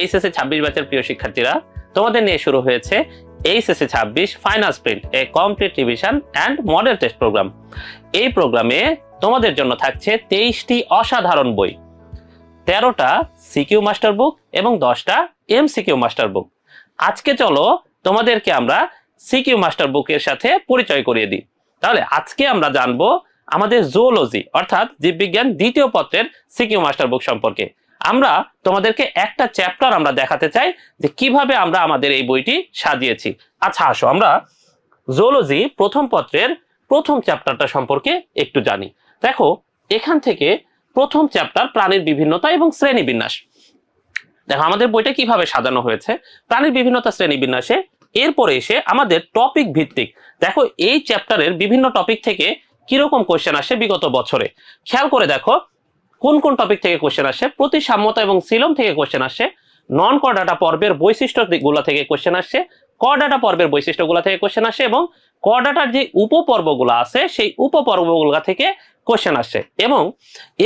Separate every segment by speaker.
Speaker 1: HSC ছাব্বিশ ব্যাচের প্রিয় শিক্ষার্থীরা, তোমাদের নিয়ে শুরু হয়েছে এইচএসসি ছাব্বিশ final sprint a complete revision and model test programme এই প্রোগ্রামে তোমাদের জন্য থাকছে তেইশটি অসাধারণ বই, তেরোটা সিকিউ মাস্টার বুক এবং দশটা এম সিকিউ মাস্টার বুক আজকে চলো তোমাদেরকে আমরা সিকিউ মাস্টার বুকের সাথে পরিচয় করিয়ে দিই। তাহলে আজকে আমরা জানব আমাদের জুওলজি অর্থাৎ জীববিজ্ঞান দ্বিতীয় পত্রের সিকিউ মাস্টার বুক সম্পর্কে। আমরা তোমাদেরকে একটা চ্যাপ্টার আমরা দেখাতে চাই যে কীভাবে আমরা আমাদের এই বইটি সাজিয়েছি। আচ্ছা আসো, আমরা জুওলজি প্রথম পত্রের প্রথম চ্যাপ্টারটা সম্পর্কে একটু জানি। দেখো, এখান থেকে প্রথম চ্যাপ্টার প্রাণীর বিভিন্নতা এবং শ্রেণীবিন্যাস দেখো, আমাদের বইটা কীভাবে সাজানো হয়েছে? প্রাণীর বিভিন্নতা শ্রেণীবিন্যাসে এরপরে এসে আমাদের টপিক ভিত্তিক। দেখো, এই চ্যাপ্টারের বিভিন্ন টপিক থেকে কীরকম কোশ্চেন আসে বিগত বছরে। খেয়াল করে দেখো কোন কোন টপিক থেকে কোশ্চেন আসে? প্রতিসাম্যতা এবং সিলম থেকে কোশ্চেন আসে। নন ক ডাটা পর্বের বৈশিষ্ট্যগুলো থেকে কোশ্চেন আসে। ক ডাটা পর্বের বৈশিষ্ট্যগুলো থেকে কোশ্চেন আসে এবং ক ডাটার যে উপপর্বগুলো আছে, সেই উপপর্বগুলো থেকে কোশ্চেন আসে। এবং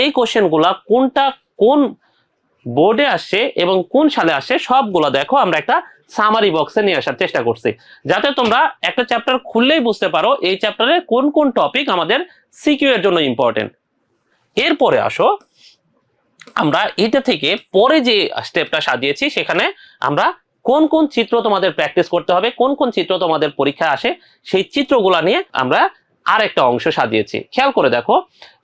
Speaker 1: এই কোশ্চেনগুলা কোনটা কোন বোর্ডে আসে এবং কোন সালে আসে, সবগুলো দেখো আমরা একটা সামারি বক্সে নিয়ে আসার চেষ্টা করছি। যাতে তোমরা একটা চ্যাপ্টার খুললেই বুঝতে পারো এই চ্যাপ্টারে কোন কোন টপিক আমাদের সিকিউ এর জন্য ইম্পর্টেন্ট এরপরে আসো। আমরা এটা থেকে পরে যে স্টেপটা সাজিয়েছি, সেখানে আমরা কোন কোন চিত্র তোমাদের প্র্যাকটিস করতে হবে, কোন কোন চিত্র তোমাদের পরীক্ষা আসে, সেই চিত্রগুলা নিয়ে আমরা আর একটা অংশ সাজিয়েছি। খেয়াল করে দেখো,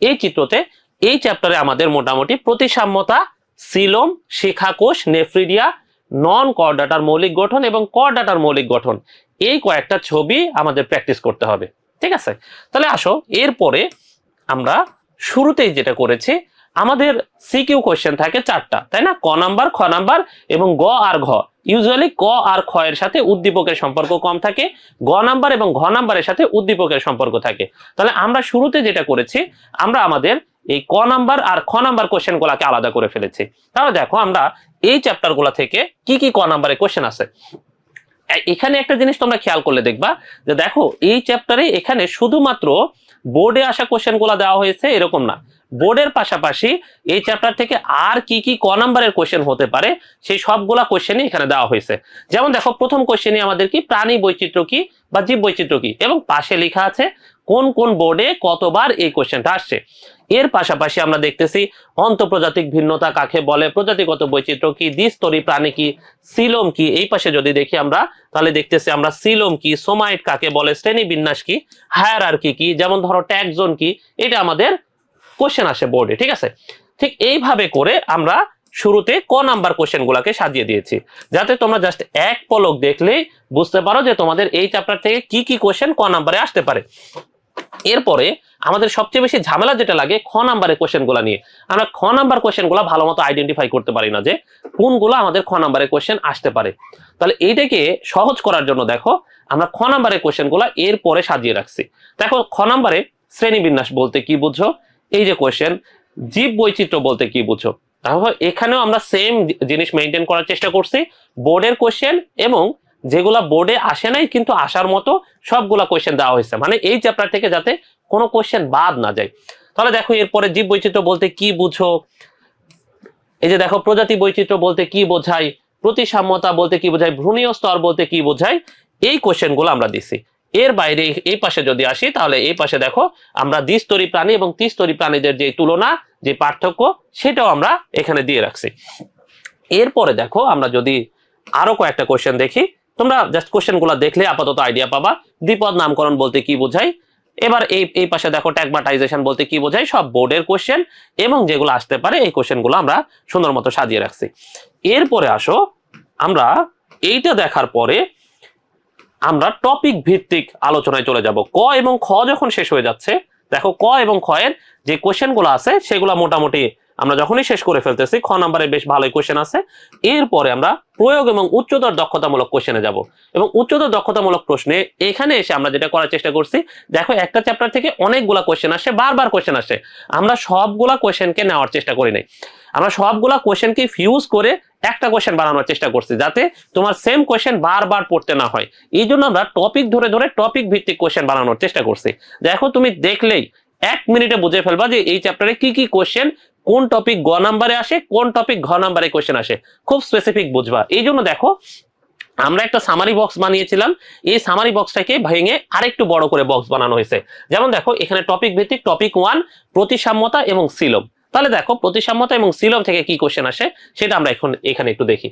Speaker 1: এই চিত্রতে, এই চ্যাপ্টারে আমাদের মোটামুটি প্রতিসাম্যতা, সিলোম, শিখাকোষ, নেফ্রিডিয়া নন করডাটার মৌলিক গঠন এবং করডাটার মৌলিক গঠন, এই কয়েকটা ছবি আমাদের প্র্যাকটিস করতে হবে। ঠিক আছে? তাহলে আসো, এরপরে আমরা শুরুতেই যেটা করেছি আমাদের সিকিউ কোশ্চেন থাকে চারটা, তাই না? ক নাম্বার, খ নাম্বার এবং গ আর ঘ। ইউজুয়ালি ক আর খ এর সাথে উদ্দীপকের সম্পর্ক কম থাকে, গ নাম্বার এবং ঘ নাম্বারের সাথে উদ্দীপকের সম্পর্ক থাকে। তাহলে আমরা শুরুতে যেটা করেছি, আমরা আমাদের এই ক নাম্বার আর খ নাম্বার কোশ্চেন গুলাকে আলাদা করে ফেলেছি। তাহলে দেখো আমরা এই চ্যাপ্টারগুলা থেকে কি কি ক নাম্বারে কোশ্চেন আছে। এখানে একটা জিনিস তোমরা খেয়াল করলে দেখবা যে দেখো, এই চ্যাপ্টারে এখানে শুধুমাত্র বোর্ডে আসা কোশ্চেনগুলা দেওয়া হয়েছে, এরকম না। বোর্ডের পাশাপাশি এই চ্যাপ্টার থেকে আর কি কি ক নাম্বারের কোশ্চেন হতে পারে, সেই সবগুলা কোশ্চেনই এখানে দেওয়া হয়েছে। যেমন দেখো, প্রথম কোশ্চেনই আমাদের কি? প্রাণী বৈচিত্র্য কি বা জীব বৈচিত্র্য কি? এবং পাশে লেখা আছে কোন কোন বোর্ডে কতবার এই কোশ্চেনটা আসছে? এর পাশাপাশি আমরা দেখতেছি অন্তঃপ্রজাতিক ভিন্নতা কাকে বলে, প্রজাতিগত বৈচিত্র্য কি, দ্বিস্তরী প্রাণী কি, সিলোম কি, এই পাশে যদি দেখি আমরা, তাহলে দেখতেছি আমরা সিলোম কি, সোমাইট কাকে বলে শ্রেণি বিন্যাস কি হায়ার কি কি যেমন ধরো ট্যাগজোন কি, এটা আমাদের কোশ্চেন আসে বোর্ডে ঠিক আছে? ঠিক এইভাবে করে আমরা শুরুতে ক নাম্বার কোশ্চেন গুলাকে সাজিয়ে দিয়েছি। যাতে তোমরা জাস্ট এক পলক দেখলেই বুঝতে পারো যে তোমাদের এই চ্যাপ্টার থেকে কি কি কোশ্চেন ক নাম্বারে আসতে পারে। এরপরে আমাদের সবচেয়ে বেশি ঝামেলা যেটা লাগে খ নাম্বারের কোশ্চেনগুলা নিয়ে। আমরা খ নাম্বার কোশ্চেনগুলা ভালো মতো আইডেন্টিফাই করতে পারি না যে কোনগুলো আমাদের খ নাম্বারের কোশ্চেন আসতে পারে। তাহলে এইটাকে সহজ করার জন্য দেখো, আমরা খ নাম্বারের কোশ্চেনগুলা এর পরে সাজিয়ে রাখছি। দেখো, খ নাম্বারে শ্রেণীবিন্যাস বলতে কি বুঝছ এই যে কোশ্চেন জীব বৈচিত্র্য বলতে কি তাহলে এখানেও আমরা সেম জিনিস মেনটেন করার চেষ্টা করছি। বোর্ডের কোশ্চেন এবং যেগুলা বোর্ডে আসে নাই, কিন্তু আসার মতো সবগুলা কোশ্চেন দেওয়া হয়েছে। মানে এই চ্যাপ্টার থেকে যাতে কোনো কোয়েশ্চেন বাদ না যায়। তাহলে দেখো, এরপরে জীব বৈচিত্র্য বলতে কি বুঝো? এই যে দেখো, প্রজাতি বৈচিত্র্য বলতে কি বোঝায়? প্রতিসাম্যতা বলতে কি বোঝায়? ভ্রূণীয় স্তর বলতে কি বোঝায়? এই কোশ্চেনগুলো আমরা দিছি। এর বাইরে এই পাশে যদি আসি, তাহলে এই পাশে দেখো, আমরা দ্বিস্তরী প্রাণী এবং ত্রিস্তরী প্রাণীদের যে তুলনা, যে পার্থক্য, সেটাও আমরা এখানে দিয়ে রাখছি। এরপরে দেখো, আমরা যদি আরও কয়েকটা কোশ্চেন দেখি তোমরা জাস্ট কোশ্চেনগুলা দেখলে আপাতত আইডিয়া পাবা। দ্বিপদ নামকরণ বলতে কি বোঝায়? এবার এই এই পাশে দেখো ট্যাগমাটাইজেশন বলতে কি বোঝায়? সব বোর্ডের কোশ্চেন এবং যেগুলো আসতে পারে এই কোশ্চেনগুলো আমরা সুন্দর মতো সাজিয়ে রাখছি। এরপরে আসো, আমরা এইটা দেখার পরে আমরা টপিক ভিত্তিক আলোচনায় চলে যাব। ক এবং খ যখন শেষ হয়ে যাচ্ছে, দেখো ক এবং খ এর যে কোশ্চেনগুলো আছে, সেগুলো মোটামুটি আমরা যখনই শেষ করে ফেলতেছি, খ নাম্বারে বেশ ভালোই কোশ্চেন আছে। এরপরে আমরা প্রয়োগ এবং উচ্চতর দক্ষতামূলক কোশ্চেনে যাব। এবং উচ্চতর দক্ষতামূলক প্রশ্নে এখানে এসে আমরা যেটা করার চেষ্টা করছি, দেখো একটা চ্যাপ্টার থেকে অনেকগুলা কোশ্চেন আসে, বারবার কোশ্চেন আসে। আমরা সবগুলা কোশ্চেনকে নেওয়ার চেষ্টা করি নাই। আমরা সবগুলা কোশ্চেনকে ফিউজ করে একটা কোশ্চেন বানানোর চেষ্টা করছি, যাতে তোমার সেম কোশ্চেন বারবার পড়তে না হয়। এই জন্য আমরা টপিক ধরে ধরে টপিক ভিত্তিক কোশ্চেন বানানোর চেষ্টা করছি। দেখো তুমি দেখলেই এক মিনিটে বুঝে ফেলবা যে এই চ্যাপ্টারে কি কি কোশ্চেন কোন টপিক গ নাম্বারে আসে, কোন টপিক ঘ নাম্বারে কোয়েশ্চেন আসে? খুব স্পেসিফিক বুঝবা। এই জন্য দেখো, আমরা একটা সামারি বক্স বানিয়েছিলাম। এই সামারি বক্সটাকে ভেঙে আরেকটু বড় করে বক্স বানানো হয়েছে। যেমন দেখো, এখানে টপিক ভিত্তিক টপিক ওয়ান প্রতিসাম্যতা এবং সিলম তাহলে দেখো, প্রতিসাম্যতা এবং সিলম থেকে কি কোশ্চেন আসে, সেটা আমরা এখন এখানে একটু দেখি।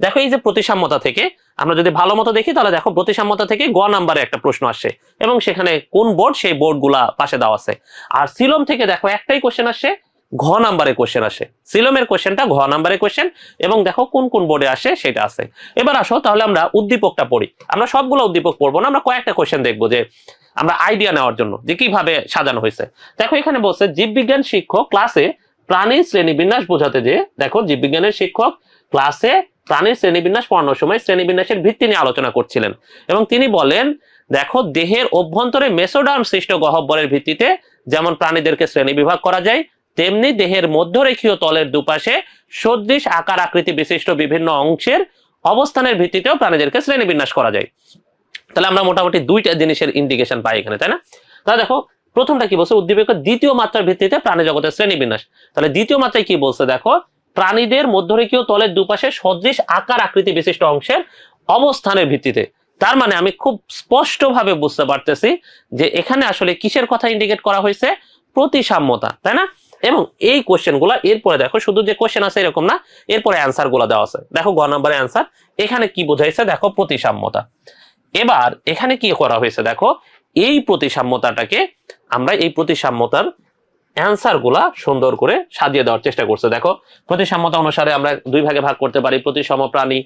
Speaker 1: দেখো, এই যে প্রতিসাম্যতা থেকে, আমরা যদি ভালো মতো দেখি, তাহলে দেখো, প্রতিসাম্যতা থেকে গ নাম্বারে একটা প্রশ্ন আসে। এবং সেখানে কোন বোর্ড সেই বোর্ডগুলা পাশে দেওয়া আছে। আর সিলম থেকে দেখো, একটাই কোশ্চেন আসে ঘ নাম্বারে কোশ্চেন আসে। সিলমের কোশ্চেনটা ঘ নাম্বারে কোশ্চেন এবং দেখো কোন কোন বোর্ডে আসে সেটা আছে এবার আসো তাহলে আমরা উদ্দীপকটা পড়ি। আমরা সবগুলো উদ্দীপক পড়ব না, আমরা কয়েকটা কোশ্চেন দেখব যে আমরা আইডিয়া নেওয়ার জন্য যে কীভাবে সাজানো হয়েছে। দেখো এখানে বলছে, জীববিজ্ঞান শিক্ষক ক্লাসে প্রাণীর শ্রেণীবিন্যাস বোঝাতে যে, দেখো জীববিজ্ঞানের শিক্ষক ক্লাসে প্রাণীর শ্রেণীবিন্যাস পড়ানোর সময় শ্রেণীবিন্যাসের ভিত্তি নিয়ে আলোচনা করছিলেন। এবং তিনি বলেন, দেখো দেহের অভ্যন্তরে মেসোডার্ম সৃষ্ট গহ্বরের ভিত্তিতে যেমন প্রাণীদেরকে শ্রেণি বিভাগ করা যায় তেমনি দেহের মধ্যরেখীয় তলের দুপাশে সদৃশ আকার আকৃতি বিশিষ্ট বিভিন্ন অংশের অবস্থানের ভিত্তিতেও প্রাণীদেরকে শ্রেণীবিন্যাস করা যায়। তাহলে আমরা মোটামুটি দুইটা জিনিসের ইন্ডিকেশন পাই এখানে, তাই না? তাহলে দেখো, প্রথমটা কি বলছে? উদ্দীপকের দ্বিতীয় মাত্রার ভিত্তিতে প্রাণী জগতের শ্রেণীবিন্যাস। তাহলে দ্বিতীয় মাত্রায় কি বলছে? দেখো, প্রাণীদের মধ্যরেখীয় তলের দুপাশে সদৃশ আকার আকৃতি বিশিষ্ট অংশের অবস্থানের ভিত্তিতে। তার মানে আমি খুব স্পষ্টভাবে বুঝতে পারতেছি যে এখানে আসলে কিসের কথা ইন্ডিকেট করা হয়েছে? প্রতিসাম্যতা, তাই না? এবং এই কোশ্চেনগুলা এরপরে দেখো, শুধু যে কোশ্চেন আছে এরকম না, এরপরে অ্যান্সারগুলা দেওয়া আছে। দেখো গ নম্বরের অ্যান্সার এখানে কি বোঝাইছে? দেখো প্রতিসাম্যতা। এবার এখানে কি করা হয়েছে? দেখো, এই প্রতিসাম্যতাটাকে আমরা এই প্রতিসাম্যতার অ্যান্সারগুলা সুন্দর করে সাজিয়ে দেওয়ার চেষ্টা করছে। দেখো, প্রতিসাম্যতা অনুসারে আমরা দুই ভাগে ভাগ করতে পারি, প্রতিসম প্রাণী।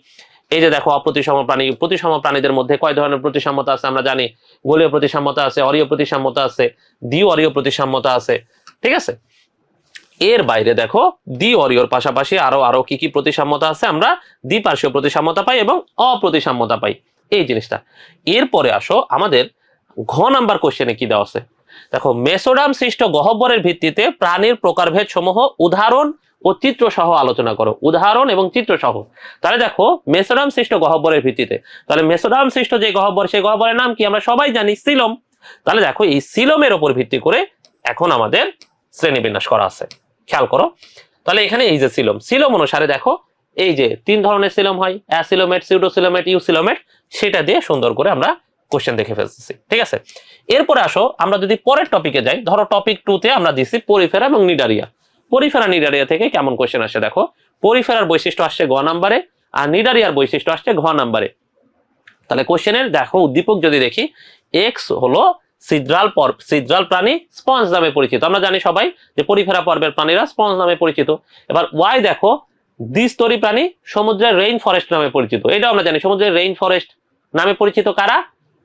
Speaker 1: এই যে দেখো, অপ্রতিসম প্রাণী, প্রতিসম প্রাণীদের মধ্যে কয় ধরনের প্রতিসাম্যতা আছে আমরা জানি? গোলীয় প্রতিসাম্যতা আছে, অরীয় প্রতিসাম্যতা আছে দ্বি অরীয় প্রতিসাম্যতা আছে। ঠিক আছে? এর বাইরে দেখো দ্বি অরিয়র পাশাপাশি আরও আরও কি কি প্রতিসাম্যতা আছে? আমরা দ্বিপার্শ্বীয় প্রতিসাম্যতা পাই এবং অপ্রতিসাম্যতা পাই। এই জিনিসটা। এরপরে আসো, আমাদের ঘ নাম্বার কোশ্চেনে কি দেওয়া আছে? দেখো, মেসোডাম সৃষ্ট গহ্বরের ভিত্তিতে প্রাণীর প্রকারভেদ সমূহ উদাহরণ ও চিত্র সহ আলোচনা করো। উদাহরণ এবং চিত্র সহ তাহলে দেখো, মেসোডাম সৃষ্ট গহ্বরের ভিত্তিতে। তাহলে মেসোডাম সৃষ্ট যে গহ্বর, সেই গহ্বরের নাম কি? আমরা সবাই জানি সিলম। তাহলে দেখো, এই সিলমের ওপর ভিত্তি করে এখন আমাদের শ্রেণীবিন্যাস করা আছে। খেয়াল করো। তাহলে এখানে এই যে সিলম সিলম অনুসারে দেখো, এই যে তিন ধরনের সিলম হয়, অ্যাসিলোমেট, সিউডোসিলোমেট, ইউসিলোমেট, সেটা দিয়ে সুন্দর করে আমরা কোশ্চেন দেখে ফেলতেছি, ঠিক আছে? এরপরে আসো, আমরা যদি পরের টপিকে যাই, ধরো টপিক টু তে আমরা দিছি পরিফেরা এবং নিডারিয়া। পরিফেরা, নিডারিয়া থেকে কেমন কোশ্চেন আসে দেখো? পরিফেরার বৈশিষ্ট্য আসছে গ নাম্বারে, আর নিডারিয়ার বৈশিষ্ট্য আসছে ঘ নাম্বারে। তাহলে কোশ্চেনের দেখো উদ্দীপক যদি দেখি এক্স হলো সিদ্রাল পর্ব সিদ্রাল প্রাণী স্পঞ্জ নামে পরিচিত। আমরা জানি সবাই যে পরিফেরা পর্বের প্রাণীরা স্পঞ্জ নামে পরিচিত। এবার ওয়াই দেখো, দ্বিস্তরী প্রাণী সমুদ্রের রেইন ফরেস্ট নামে পরিচিত। এটা আমরা জানি, সমুদ্রের রেইন ফরেস্ট নামে পরিচিত কারা?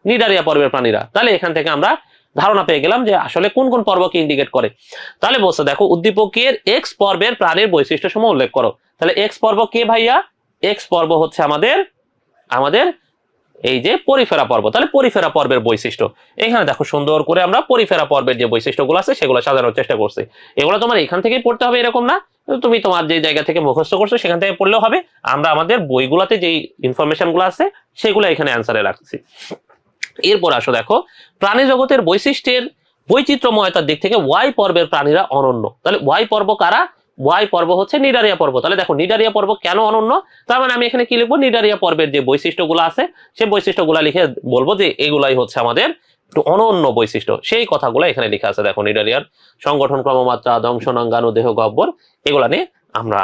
Speaker 1: নিডারিয়া পর্বের প্রাণীরা। তাহলে এখান থেকে আমরা ধারণা পেয়ে গেলাম যে আসলে কোন কোন পর্বকে ইন্ডিকেট করে। তাহলে বলছে, দেখো, উদ্দীপকের এক্স পর্বের প্রাণীর বৈশিষ্ট্য সমূহ উল্লেখ করো। তাহলে এক্স পর্ব কে ভাইয়া? এক্স পর্ব হচ্ছে আমাদের আমাদের এই যে পরিফেরা পর্ব, তাহলে পরিফেরা পর্বের বৈশিষ্ট্য। এখানে দেখো সুন্দর করে আমরা পরিফেরা পর্বের যে বৈশিষ্ট্যগুলো আছে, সেগুলো সাজানোর চেষ্টা করছি। এগুলো তোমার এখান থেকেই পড়তে হবে এরকম না। তুমি তোমার যে জায়গা থেকে মুখস্থ করছ, সেখান থেকে পড়লেও হবে। আমরা আমাদের বইগুলোতে যেই ইনফরমেশনগুলো আছে, সেগুলো এখানে অ্যান্সারে রাখছি। এরপর আসো দেখো, প্রাণী জগতের বৈশিষ্ট্যের বৈচিত্র্যময়তার দিক থেকে ওয়াই পর্বের প্রাণীরা অনন্য। তাহলে ওয়াই পর্ব কারা? ওয়াই পর্ব হচ্ছে নিডারিয়া পর্ব। তাহলে দেখো, নিডারিয়া পর্ব কেন অনন্য? তার মানে আমি এখানে কি লিখব? নিডারিয়া পর্বের যে বৈশিষ্ট্যগুলো আছে, সেই বৈশিষ্ট্যগুলো লিখে বলব যে এগুলাই হচ্ছে আমাদের একটু অনন্য বৈশিষ্ট্য। সেই কথাগুলো এখানে লেখা আছে। দেখো, নিডারিয়ার সংগঠন, ক্রমমাত্রা, দংশনাঙ্গানু দেহ গব্বর এগুলা নিয়ে আমরা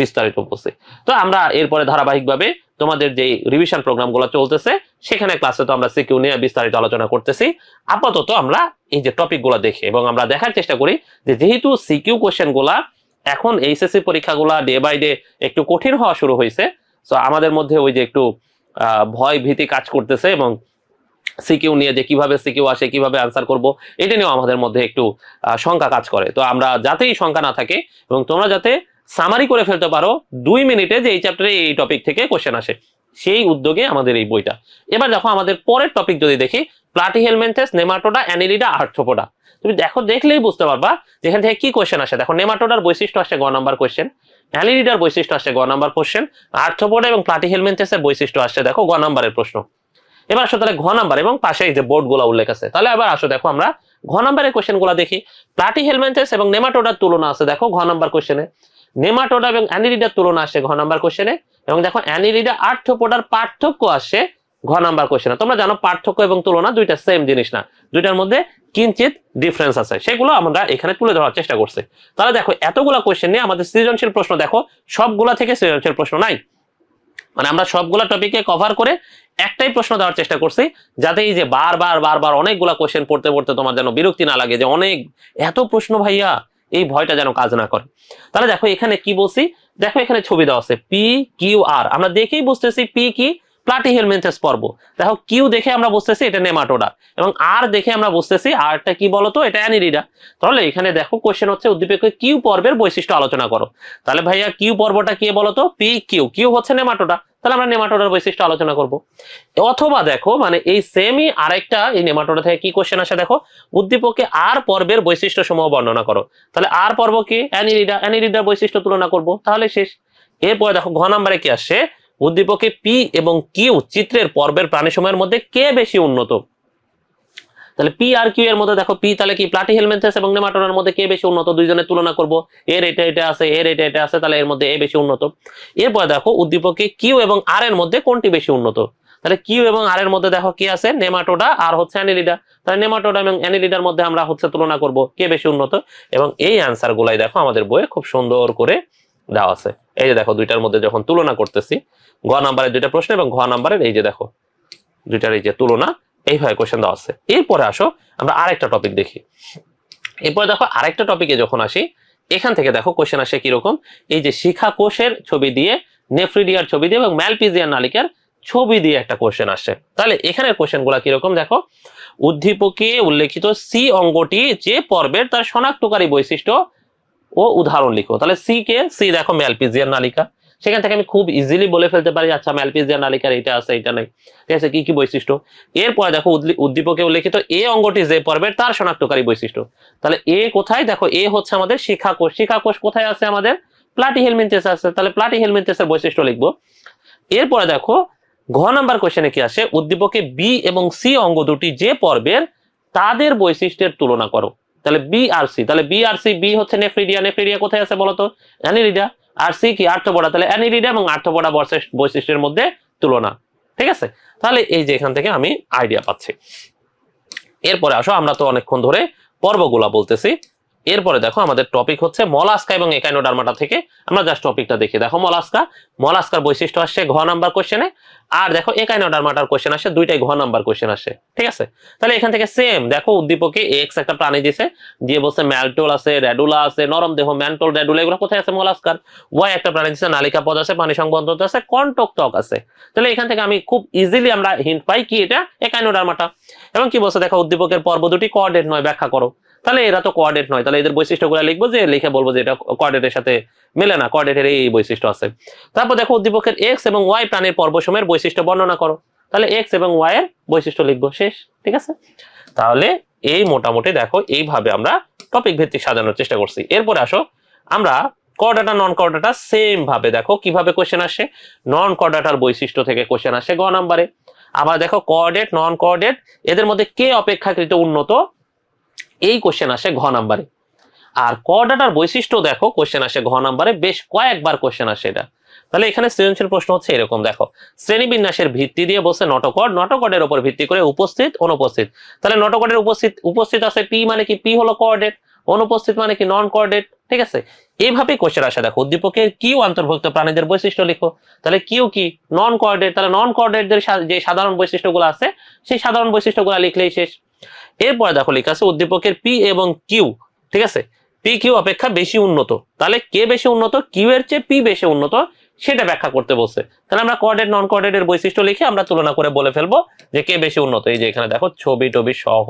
Speaker 1: বিস্তারিত বলছি। তো আমরা এরপরে ধারাবাহিকভাবে তোমাদের যে রিভিশন প্রোগ্রামগুলো চলতেছে, সেখানে ক্লাসে তো আমরা সিকিউ নিয়ে বিস্তারিত আলোচনা করতেছি। আপাতত আমরা এই যে টপিকগুলো দেখি এবং আমরা দেখার চেষ্টা করি যে যেহেতু সিকিউ কোশ্চেনগুলা এখন এইচএসসি পরীক্ষাগুলা ডে বাই ডে একটু কঠিন হওয়া শুরু হয়েছে তো আমাদের মধ্যে ওই যে একটু ভয় ভীতি কাজ করতেছে এবং সিকিউ নিয়ে যে কীভাবে সিকিউ আসে, কীভাবে আনসার করব, এটা নিয়েও আমাদের মধ্যে একটু শঙ্কা কাজ করে। তো আমরা যাতেই শঙ্কা না থাকে এবং তোমরা যাতে সামারি করে ফেলতে পারো, দুই মিনিটে যে এই চ্যাপ্টারে এই টপিক থেকে কোশ্চেন আসে। সেই উদ্যোগে আমাদের এই বইটা। এবার দেখো আমাদের পরের টপিক যদি দেখি প্লাটি হেলমেন্থেস নেমাটোডা অ্যানিলিডা আর্থোপোডা তুমি দেখো, দেখলেই বুঝতে পারবা যেখান থেকে কি কোশ্চেন আসে। দেখো নেমাটোডার বৈশিষ্ট্য আসে গ নাম্বার কোশ্চেন অ্যানিলিডার বৈশিষ্ট্য আসে গ নাম্বার কোশ্চেন আর্থ্রোপোডা এবং প্লাটি হেলমেন্থেসের বৈশিষ্ট্য আসছে দেখো গ নাম্বারের প্রশ্ন। এবার আসো তাহলে ঘ নাম্বার এবং পাশে এই যে বোর্ডগুলা উল্লেখ আছে। তাহলে আবার আসো দেখো আমরা ঘ নাম্বারের কোশ্চেনগুলা দেখি। প্লাটি হেলমেন্থাস এবং নেমাটোডার তুলনা আছে দেখো ঘ নাম্বার কোশ্চেনে নেমাটোডা এবং অ্যানিরিডার তুলনা আসে ঘ নাম্বার কোশ্চেনে এবং দেখো অ্যানিরিডা আর্থ্রোপোডার পার্থক্য আসে ঘ নাম্বার কোশ্চেনে তোমরা জানো, পার্থক্য এবং তুলনা দুইটা সেম জিনিস না। দুইটার মধ্যে কিঞ্চিত ডিফারেন্স আছে। সেগুলো আমরা এখানে তুলে ধরার চেষ্টা করছি। তাহলে দেখো, এতগুলা কোশ্চেন নিয়ে আমাদের সৃজনশীল প্রশ্ন দেখো, সবগুলা থেকে সৃজনশীল প্রশ্ন নাই। মানে আমরা সবগুলা টপিকে কভার করে একটাই প্রশ্ন দেওয়ার চেষ্টা করছি, যাতে এই যে বারবার বারবার অনেকগুলা কোশ্চেন পড়তে পড়তে তোমার যেন বিরক্তি না লাগে যে অনেক, এত প্রশ্ন ভাইয়া। এই ভয়টা যেন কাজ না করে। তাহলে দেখো এখানে কি বলছি? দেখো এখানে ছবি দেওয়া আছে পি কিউ আর আমরা দেখেই বুঝতেছি পি কি? প্লাটিহেলমেন্থাস পর্ব। দেখো কিউ দেখে আমরা বুঝতেছি এটা নেমাটোডা। এবং আর দেখে আমরা বুঝতেছি আরটা কি বলতো? এটা অ্যানিরিডা। তাহলে এখানে দেখো কোশ্চেন হচ্ছে, উদ্দীপক কিউ পর্বের বৈশিষ্ট্য আলোচনা করো। তাহলে ভাইয়া কিউ পর্বটা কি বলতো? পি কিউ কিউ হচ্ছে নেমাটোডা। তাহলে আমরা নেমাটোডার বৈশিষ্ট্য আলোচনা করব। অথবা দেখো মানে এই সেমই আরেকটা, এই নেমাটোডা থেকে কি কোশ্চেন আসে দেখো? উদ্দীপকে আর পর্বের বৈশিষ্ট্য সমূহ বর্ণনা করো। তাহলে আর পর্ব কি? অ্যানিরিডা। অ্যানিরিডার বৈশিষ্ট্য তুলনা করব। তাহলে শেষ। এরপরে দেখো, ঘ নম্বরে কি আসছে? উদ্দীপকে পি এবং কিউ চিত্রের পর্বের প্রাণী সময়ের মধ্যে কে বেশি উন্নত? তাহলে পি আর কিউ এর মধ্যে দেখো, পি তাহলে কি প্লাটি হেলমেন্থাস এবং নেমাটোডার মধ্যে কে বেশি উন্নত? দুইজনের তুলনা করব। এর এটা এটা আছে, এর এটা এটা আছে, তাহলে এর মধ্যে এ বেশি উন্নত। এরপর দেখো, উদ্দীপকে কিউ এবং আর এর মধ্যে কোনটি বেশি উন্নত? তাহলে কিউ এবং আর এর মধ্যে দেখো কি আছে? নেমাটোডা আর হচ্ছে অ্যানিলিডা তাহলে নেমাটোডা এবং অ্যানিলিডার মধ্যে আমরা হচ্ছে তুলনা করব কে বেশি উন্নত? এবং এই অ্যান্সার গুলাই দেখো আমাদের বইয়ে খুব সুন্দর করে দেওয়া আছে। এই যে দেখো, দুইটার মধ্যে যখন তুলনা করতেছি, ঘ নাম্বারের দুইটা প্রশ্ন এবং ঘ নাম্বারের এই যে দেখো, দুইটার এই যে তুলনা, এইভাবে কোশ্চেন দেওয়া আছে। এরপরে আসো, আমরা আরেকটা টপিক দেখি। এরপরে দেখো, আরেকটা টপিকে যখন আসি, এখান থেকে দেখো কোশ্চেন আসে কীরকম? এই যে শিখা কোষের ছবি দিয়ে, নেফ্রিডিয়ার ছবি দিয়ে এবং ম্যালপিজিয়ার নালিকার ছবি দিয়ে একটা কোশ্চেন আসছে তাহলে এখানের কোশ্চেনগুলা কীরকম দেখো? উদ্দীপকে উল্লেখিত সি অঙ্গটি যে পর্বের তার শনাক্তকারী বৈশিষ্ট্য ও উদাহরণ লিখো। তাহলে সি কে? সি দেখো ম্যালপিজিয়ার নালিকা সেখান থেকে আমি খুব ইজিলি বলে ফেলতে পারি আচ্ছা ম্যালপিজিয়ার নালিকার এটা আছে এটা নাই। ঠিক আছে, কি কি বৈশিষ্ট্য? এরপরে দেখো উদ্দীপকে উল্লেখিত এ অঙ্গটি যে পর্বের, তার শনাক্তকারী বৈশিষ্ট্য। তাহলে এ কোথায়? দেখো, এ হচ্ছে আমাদের শিখা কোষ শিখা কোষ কোথায় আছে আমাদের? প্লাটি হেলমিনথেস আছে। তাহলে প্লাটি হেলমিনথেসের বৈশিষ্ট্য লিখব। এরপরে দেখো, ঘ নাম্বার কোশ্চেনে কি আসে? উদ্দীপকে বি এবং সি অঙ্গ দুটি যে পর্বের, তাদের বৈশিষ্ট্যের তুলনা করো। তাহলে বি আর সি তাহলে বি আর সি বি হচ্ছে নেফ্রিডিয়া নেফ্রিডিয়া কোথায় আছে বলতো? অ্যানিরিডা আর সি কি? আর্থপড়া তাহলে অ্যানিরিডা এবং আর্থপড়া বৈশিষ্ট্যের মধ্যে তুলনা, ঠিক আছে? তাহলে এই যে এখান থেকে আমি আইডিয়া পাচ্ছি। এরপরে আসো, আমরা তো অনেকক্ষণ ধরে পর্বগুলা বলতেছি। এরপরে দেখো, আমাদের টপিক হচ্ছে মলাস্কা এবং একাইনোডার্মাটা থেকে। আমরা জাস্ট টপিকটা দেখি। দেখো, মলাস্কা, মলাস্কার বৈশিষ্ট্য আসছে ঘ নাম্বার কোশ্চেনে আর দেখো একাইনোডার্মাটার কোশ্চেন আসে, দুইটাই ঘ নাম্বার কোশ্চেন আসে, ঠিক আছে? তাহলে এখান থেকে সেম দেখো উদ্দীপকে এক্স একটা প্রাণী দিছে, দিয়ে বলছে ম্যালটোল আছে রেডুলা আছে, নরম দেহ ম্যান্টোল রেডুলা এগুলো কোথায় আছে মোলাস্কার? ওয়াই একটা প্রাণী দিছে, নালিকা পদ আছে, পানি সংবন্ধ আছে, কন্টক ত্বক আছে। তাহলে এখান থেকে আমি খুব ইজিলি আমরা হিন্ট পাই কি এটা? একাই অর্ডার মাটা এবং কি বলছে? দেখো উদ্দীপকের পর্ব দুটি কোঅর্ডিনেট নয়, ব্যাখ্যা করো। তাহলে এরা তো কোঅর্ডিনেট নয়। তাহলে এদের বৈশিষ্ট্যগুলো লিখব যে, লিখে বলব যে এটা কোঅর্ডিনেটের সাথে মেলে না কোঅর্ডিনেটের এই বৈশিষ্ট্য আছে। তারপর দেখো উদ্দীপকের এক্স এবং ওয়াই প্রাণীর পর্বসমূহের বৈশিষ্ট্য বর্ণনা করো। তাহলে এক্স এবং ওয়াই এর বৈশিষ্ট্য লিখব শেষ, ঠিক আছে? তাহলে এই মোটামুটি দেখো, এইভাবে আমরা টপিক ভিত্তিক সাজানোর চেষ্টা করছি। এরপরে আসো, আমরা কর্ডাটা নন কর্ডাটা সেম ভাবে দেখো, কীভাবে কোশ্চেন আসে। নন কর্ডাটার বৈশিষ্ট্য থেকে কোশ্চেন আসে গ নাম্বারে। আবার দেখো কোঅর্ডিনেট নন কোঅর্ডিনেট এদের মধ্যে কে অপেক্ষাকৃত উন্নত? এই কোশ্চেন আসে ঘ নাম্বারে আর কর্ডাটার বৈশিষ্ট্য দেখো কোশ্চেন আসে ঘ নাম্বারে বেশ কয়েকবার কোশ্চেন আসে এটা। তাহলে এখানে সৃজনশীল প্রশ্ন হচ্ছে এরকম, দেখো। শ্রেণীবিন্যাসের ভিত্তি দিয়ে বসে নটকড, নটকডের উপর ভিত্তি করে উপস্থিত, অনুপস্থিত। তাহলে নটকডের উপস্থিত উপস্থিত আছে পি মানে কি পি হলো কোঅর্ডিনেট অনুপস্থিত মানে কি নন কোঅর্ডিনেট ঠিক আছে? এইভাবে কোশ্চেন আসে, দেখো। উদ্দীপকের কিউ অন্তর্ভুক্ত প্রাণীদের বৈশিষ্ট্য লিখো। তাহলে কিউ কি? নন কোঅর্ডিনেট তাহলে নন কোঅর্ডিনেটদের যে সাধারণ বৈশিষ্ট্যগুলো আছে, সেই সাধারণ বৈশিষ্ট্যগুলো লিখলেই শেষ। এরপরে দেখো লেখা আছে উদ্দীপকের পি এবং কিউ ঠিক আছে? পি কিউ অপেক্ষা বেশি উন্নত। তাহলে কে বেশি উন্নত? কিউ এর চেয়ে পি বেশি উন্নত, সেটা ব্যাখ্যা করতে বলছে। তাহলে আমরা কোঅর্ডিনেট নন কোঅর্ডিনেটের বৈশিষ্ট্য লিখে আমরা তুলনা করে বলে ফেলব যে কে বেশি উন্নত। এই যে এখানে দেখো ছবি টবি সহ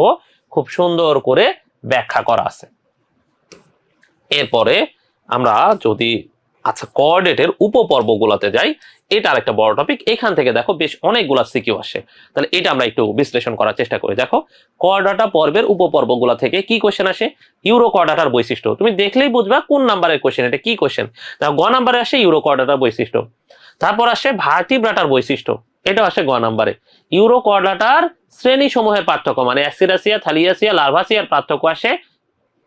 Speaker 1: খুব সুন্দর করে ব্যাখ্যা করা আছে। এরপরে আমরা যদি আচ্ছা কোঅর্ডিনেটের উপপর্বগুলোতে যাই এটা আর একটা বড় টপিক এখান থেকে দেখো বেশ অনেকগুলা সিকিউ আসে। তাহলে এটা আমরা একটু বিশ্লেষণ করার চেষ্টা করি। দেখো কোয়াডাটা পর্বের উপপর্বগুলো থেকে কি কোশ্চেন আসে? ইউরো কোয়াডাটার বৈশিষ্ট্য। তুমি দেখলেই বুঝবা কোন নাম্বারের কোশ্চেন এটা কি কোশ্চেন গ নাম্বারে আসে ইউরো কোয়াডাটার বৈশিষ্ট্য। তারপর আসে ভার্টিব্রাটার বৈশিষ্ট্য। এটা আসে গ নাম্বারে ইউরো কর্ডাটার শ্রেণি সমূহের পার্থক্য মানে অ্যাসিডাসিয়া থালিয়াসিয়া লার্ভাসিয়ার পার্থক্য আসে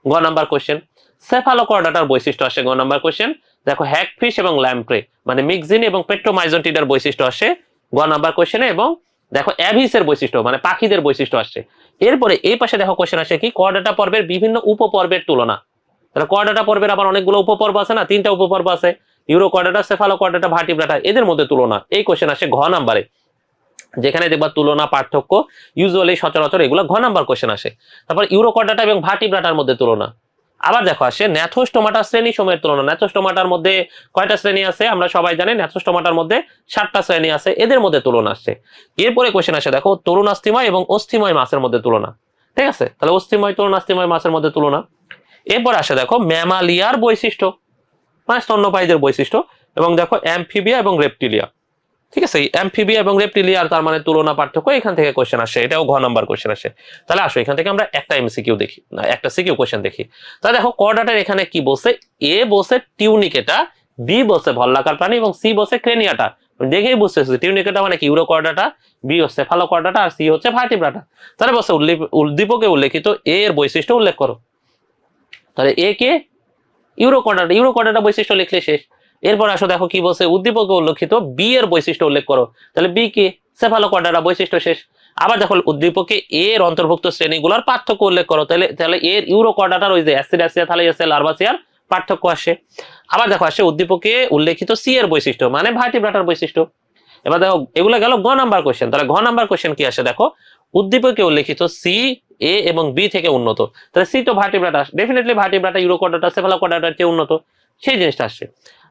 Speaker 1: গ নাম্বার কোশ্চেন সেফালোকর্ডাটার বৈশিষ্ট্য আসে গ নাম্বার কোশ্চেন দেখো হ্যাকফিশ এবং ল্যাম্প্রে মানে মিক্সিন এবং পেট্রোমাইজনটিডার বৈশিষ্ট্য আসে গ নাম্বার কোশ্চেনে এবং দেখো অ্যাভিসের বৈশিষ্ট্য মানে পাখিদের বৈশিষ্ট্য আসছে এরপরে এই পাশে দেখো কোশ্চেন আসে কি? কর্ডাটা পর্বের বিভিন্ন উপপর্বের তুলনা। তাহলে কর্ডাটা পর্বের আবার অনেকগুলো উপপর্ব আছে না? তিনটা উপপর্ব আছে। Urochordata Cephalochordata Vertebrata এদের মধ্যে তুলনা। এই কোশ্চেন আসে ঘ নাম্বারে যেখানে দেখবা তুলনা, পার্থক্য ইউজুয়ালি সচরাচর এগুলো ঘ নাম্বার কোশ্চেন আসে। তারপর ইউরো কর্ডাটা এবং ভার্টিব্রাটার মধ্যে তুলনা। আবার দেখো আসে ন্যাথোস্টোমাটা শ্রেণি সময়ের তুলনা। ন্যাথোস্টোমাটার মধ্যে কয়টা শ্রেণি আছে? আমরা সবাই জানি ন্যাথোস্টোমাটার মধ্যে সাতটা শ্রেণি আছে, এদের মধ্যে তুলনা আসছে। এরপরে কোশ্চেন আসে, দেখো তরুণ অস্থিময় এবং অস্থিময় মাছের মধ্যে তুলনা। ঠিক আছে? তাহলে অস্থিময় তরুণ অস্থিময় মাছের মধ্যে তুলনা। এরপর আসে, দেখো, ম্যামালিয়ার বৈশিষ্ট্য মানে স্তন্যপায়ীদের বৈশিষ্ট্য, এবং দেখো, অ্যাম্ফিবিয়া এবং রেপটিলিয়া। ঠিক আছে অ্যাম্ফিবিয়া এবং রেপটিলিয়ার তার মানে তুলনা পার্থক্য এখান থেকে কোশ্চেন আসে, এটাও ঘ নাম্বার কোশ্চেন আসে। তাহলে আসো, এখান থেকে আমরা একটা এমসিকিউ দেখি, না, একটা সিকিউ কোশ্চেন দেখি। তাহলে দেখো কর্ডাটার এখানে কি বলছে? এ বসে টিউনিকেটা বি বসে ভল্লাকার প্রাণী এবং সি বসে ক্রেনিয়াটা দেখেই বুঝতে বুঝতেছি টিউনিকেটা মানে কি? ইউরো কর্ডাটা বি হচ্ছে ফালো কর্ডাটা আর সি হচ্ছে ভার্টিব্রাটা তাহলে বসে উদ্দীপকে উল্লেখিত এ এর বৈশিষ্ট্য উল্লেখ করো। তাহলে এ কে ইউরো কর্ডাটা ইউরো কর্ডাটা বৈশিষ্ট্য লিখলে শেষ। এরপর আসো দেখো কি বলছে, উদ্দীপকে উল্লেখিত বি এর বৈশিষ্ট্য উল্লেখ করো। তাহলে বি কে? সেফালো কর্ডাটা বৈশিষ্ট্য শেষ। আবার দেখো উদ্দীপকে এর অন্তর্ভুক্ত শ্রেণীগুলোর পার্থক্য উল্লেখ করো। তাহলে তাহলে এর ইউরো কর্ডাটার ওই যে অ্যাসিড অ্যাসিয়া থালাইয়াসিয়া লার্ভাসিয়ার পার্থক্য আসে। আবার দেখো আসে উদ্দীপকে উল্লেখিত সি এর বৈশিষ্ট্য মানে ভার্টিব্রাটার বৈশিষ্ট্য। এবার দেখো, এগুলো গেল গ নাম্বার কোশ্চেন তাহলে ঘ নাম্বার কোশ্চেন কি আসে দেখো? উদ্দীপকে উল্লেখিত সি এ এবং বি থেকে উন্নত। তাহলে সি তো Vertebrata definitely Vertebrata Urochordata সেফালো কর্ডাটার চেয়ে উন্নত। সেই জিনিসটা আসছে।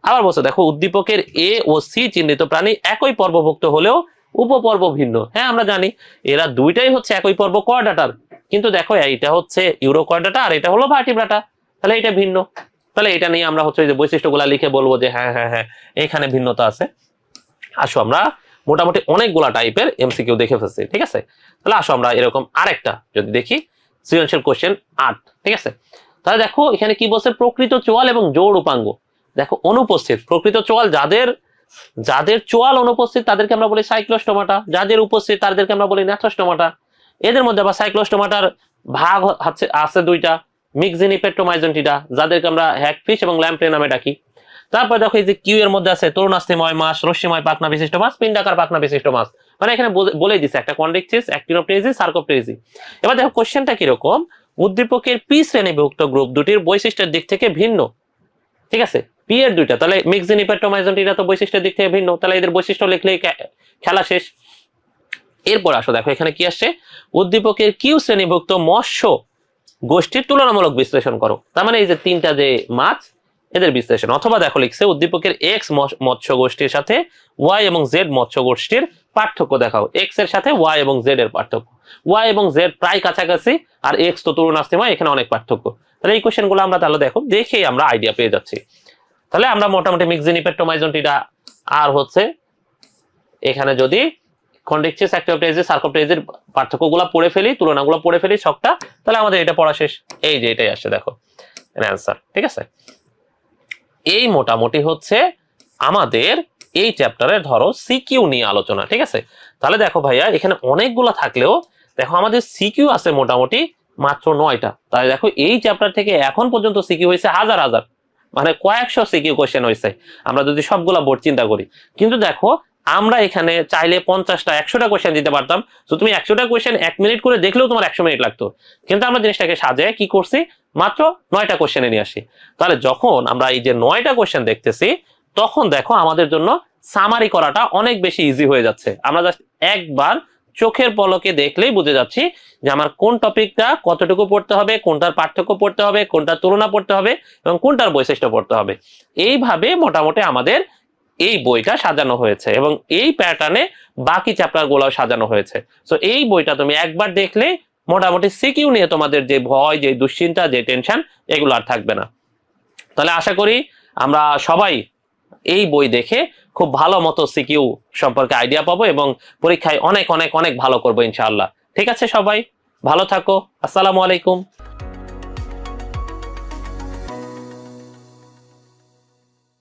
Speaker 1: আবার বলছে, দেখো, উদ্দীপকের এ ও সি চিহ্নিত প্রাণী একই পর্বভুক্ত হলেও উপপর্ব ভিন্ন। হ্যাঁ আমরা জানি, এরা দুইটাই হচ্ছে একই পর্ব কর্ডাটার কিন্তু দেখো, এইটা হচ্ছে ইউরো কর্ডাটা আর এটা হলো ভার্টিব্রাটা। তাহলে এটা ভিন্ন। তাহলে এটা নিয়ে আমরা হচ্ছে যে বৈশিষ্ট্যগুলা লিখে বলব যে হ্যাঁ হ্যাঁ হ্যাঁ এখানে ভিন্নতা আছে। আসো আমরা মোটামুটি অনেকগুলা টাইপের এমসিকিউ দেখে ফেলছি, ঠিক আছে? তাহলে আসো আমরা এরকম আরেকটা যদি দেখি, সৃজনশীল কোশ্চেন আট, ঠিক আছে? তাহলে দেখো, এখানে কি বলছে? প্রকৃত চোয়াল এবং জোড় উপাঙ্গ। দেখো, অনুপস্থিত। প্রকৃত চোয়াল যাদের যাদের চোয়াল অনুপস্থিত, তাদেরকে আমরা বলি সাইক্লোস্টোমাটা। যাদের উপস্থিত, তাদেরকে আমরা বলি ন্যাথ্রোস্টোমাটা। এদের মধ্যে আবার সাইক্লোস্টোমাটার ভাগ হচ্ছে, আছে দুইটা। মিক্সিনি পেট্রোমাইজনটিটা যাদেরকে আমরা হ্যাকফিশ এবং ল্যাম্প্রে নামে ডাকি। তারপর দেখো, এই যে কিউ এর মধ্যে আছে, তরুণাস্থিময় মাছ রশ্মিময় পাখনা বিশিষ্ট মাছ পিন্ডাকার পাখনা বিশিষ্ট মাছ মানে এখানে বলে- দিছে, একটা কন্ডেক্সিস অ্যাক্টিনোপ্টেজি সার্কোপ্টেজি এবার দেখো কোশ্চেনটা কীরকম? উদ্দীপকের পি শ্রেণীভুক্ত গ্রুপ দুটির বৈশিষ্ট্যের দিক থেকে ভিন্ন। ঠিক আছে? পি এর দুইটা। তাহলে মিক্সিনি তো বৈশিষ্ট্যের দিক থেকে ভিন্ন। তাহলে এদের বৈশিষ্ট্য লিখলেই খেলা শেষ। এরপর আসো, দেখো, এখানে কি আসছে? উদ্দীপকের কিউ শ্রেণীভুক্ত মৎস্য গোষ্ঠীর তুলনামূলক বিশ্লেষণ করো। তার মানে এই যে তিনটা যে মাছ এদের বিশ্লেষণ। অথবা দেখো লিখছে, উদ্দীপকের এক্স মৎস্য গোষ্ঠীর সাথে ওয়াই এবং জেড মৎস্য গোষ্ঠীর পার্থক্য দেখাও। এক্সের সাথে ওয়াই এবং জেড এর পার্থক্য। ওয়াই এবং জেড প্রায় কাছাকাছি, আর এক্স তো তরুণ আসতেময়, এখানে অনেক পার্থক্য। তাহলে এই কোশ্চেনগুলো আমরা তাহলে দেখো, দেখেই আমরা আইডিয়া পেয়ে যাচ্ছি। তাহলে আমরা মোটামুটি মিক্সিনি পেট্রোমাইজনটিটা আর হচ্ছে এখানে যদি কন্ডেক্সিস অ্যাক্টিভটাইজের সার্কোপ্টাইজের পার্থক্যগুলো পড়ে ফেলি, তুলনাগুলো পড়ে ফেলি ছকটা, তাহলে আমাদের এটা পড়া শেষ। এই যে এটাই আসছে, দেখো। অ্যান্সার ঠিক আছে? এই মোটামুটি হচ্ছে আমাদের এই চ্যাপ্টারে ধরো সিকিউ নিয়ে আলোচনা, ঠিক আছে? তাহলে দেখো ভাইয়া, এখানে অনেকগুলো থাকলেও দেখো আমাদের সিকিউ আছে মোটামুটি মাত্র নয়টা। তাহলে দেখো এই চ্যাপ্টার থেকে এখন পর্যন্ত সিকিউ হয়েছে হাজার হাজার। মানে কয়েকশো সিকিউ কোশ্চেন হয়েছে। আমরা যদি সবগুলা বোর্ড চিন্তা করি। কিন্তু দেখো আমরা এখানে চাইলে পঞ্চাশটা, একশোটা কোশ্চেন দিতে পারতাম। তো তুমি একশোটা কোশ্চেন এক মিনিট করে দেখলেও তোমার একশো মিনিট লাগতো। কিন্তু আমরা জিনিসটাকে সাজায় কি করছি? মাত্র নয়টা কোশ্চেনে নিয়ে আসি। তাহলে যখন আমরা এই যে নয়টা কোশ্চেন দেখতেছি, তখন দেখো আমাদের জন্য সামারি করাটা অনেক বেশি ইজি হয়ে যাচ্ছে। আমরা জাস্ট একবার চোখের পলকে দেখলেই বুঝে যাচ্ছি যে আমার কোন টপিকটা কতটুকু পড়তে হবে, কোনটার পার্থক্য পড়তে হবে, কোনটার তুলনা পড়তে হবে এবং কোনটার বৈশিষ্ট্য পড়তে হবে। এইভাবে মোটামুটি আমাদের এই বইটা সাজানো হয়েছে এবং এই প্যাটার্নে বাকি চ্যাপ্টারগুলো সাজানো হয়েছে। তো এই বইটা তুমি একবার দেখলে মোটামুটি সিকিউ নিয়ে তোমাদের যে ভয়, যে দুশ্চিন্তা, যে টেনশন এগুলো আর থাকবে না। তাহলে আশা করি আমরা সবাই এই বই দেখে খুব ভালো মতো সিকিউ সম্পর্কে আইডিয়া পাবো এবং পরীক্ষায় অনেক অনেক অনেক ভালো করব ইনশাআল্লাহ। ঠিক আছে সবাই, ভালো থাকো, আসসালামু আলাইকুম।